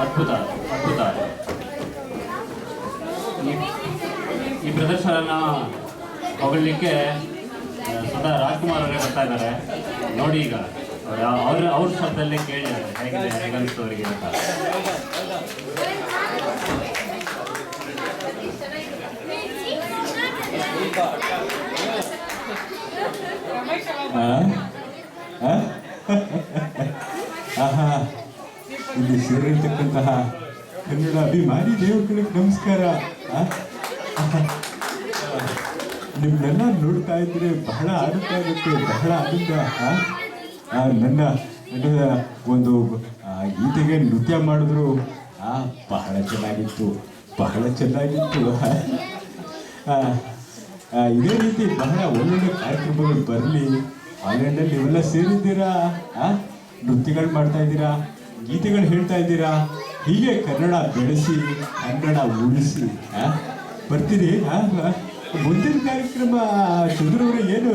ಅದ್ಭುತ ಅದ್ಭುತ. ಈ- ಪ್ರದರ್ಶನ ಹೊಗಳಲಿಕ್ಕೆ ಸದಾ ರಾಜ್ಕುಮಾರ್ ಅವರೇ ಬರ್ತಾ ಇದ್ದಾರೆ. ನೋಡಿ ಈಗ, ಅವ್ರ ಅವ್ರ ಶಬ್ದಲ್ಲೇ ಕೇಳಿದ್ದಾರೆ ಹೇಗಿದೆ ಹೇಗನ್ನಿಸ್ತು ಅವರಿಗೆ ಅಂತ. ಹಾಂ ಆ? ಇಲ್ಲಿ ಸೇರಿರ್ತಕ್ಕಂತಹ ಕನ್ನಡ ಅಭಿಮಾನಿ ದೇವರುಗಳಿಗೆ ನಮಸ್ಕಾರ? ನಿಮ್ಮನ್ನೆಲ್ಲ ನೋಡ್ತಾ ಇದ್ರೆ ಬಹಳ ಆನಂದ ಆಗುತ್ತೆ, ಬಹಳ ಆನಂದ. ನನ್ನ ನನ್ನ ಒಂದು ಗೀತೆಗೆ ನೃತ್ಯ ಮಾಡಿದ್ರು. ಆ, ಬಹಳ ಚೆನ್ನಾಗಿತ್ತು ಬಹಳ ಚೆನ್ನಾಗಿತ್ತು. ಇದೇ ರೀತಿ ಬಹಳ ಒಳ್ಳೊಳ್ಳೆ ಕಾರ್ಯಕ್ರಮಗಳು ಬರಲಿ. ಆನ್ಲೈನಲ್ಲಿ ನೀವೆಲ್ಲ ಸೇರಿದ್ದೀರಾ? ನೃತ್ಯಗಳು ಮಾಡ್ತಾ ಇದ್ದೀರಾ? ಗೀತೆಗಳು ಹೇಳ್ತಾ ಇದ್ದೀರಾ ಹೀಗೆ ಕನ್ನಡ ಬೆಳೆಸಿ ಕನ್ನಡ ಉಳಿಸಿ? ಬರ್ತೀರಿ? ಮುಂದಿನ ಕಾರ್ಯಕ್ರಮ ಚಂದ್ರವರು ಏನು